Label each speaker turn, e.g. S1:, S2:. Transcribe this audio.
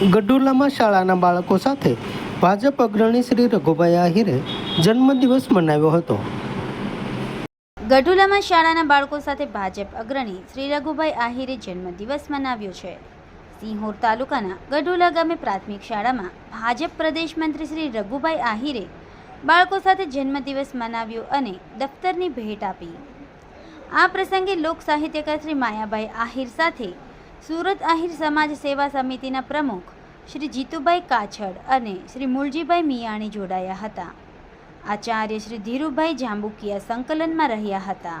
S1: ગઢુલામાં શાળાના બાળકો સાથે ભાજપ અગ્રણી શ્રી રઘુભાઈ આહિરે જન્મદિવસ મનાવ્યો હતો.
S2: ગઢુલામાં શાળાના બાળકો સાથે ભાજપ અગ્રણી શ્રી રઘુભાઈ આહિરે જન્મદિવસ મનાવ્યો છે. સિંહોર તાલુકાના ગઢુલા ગામે પ્રાથમિક શાળામાં ભાજપ પ્રદેશ મંત્રી શ્રી રઘુભાઈ આહિરે બાળકો સાથે જન્મદિવસ મનાવ્યો અને દફતરની ભેટ આપી. આ પ્રસંગે લોક સાહિત્યકાર શ્રી માયાભાઈ આહિર સાથે સુરત આહિર સમાજ સેવા સમિતિના પ્રમુખ શ્રી જીતુભાઈ કાછડ અને શ્રી મૂળજીભાઈ મિયાણી જોડાયા હતા. આચાર્ય શ્રી ધીરુભાઈ જાંબુકિયા સંકલનમાં રહ્યા હતા.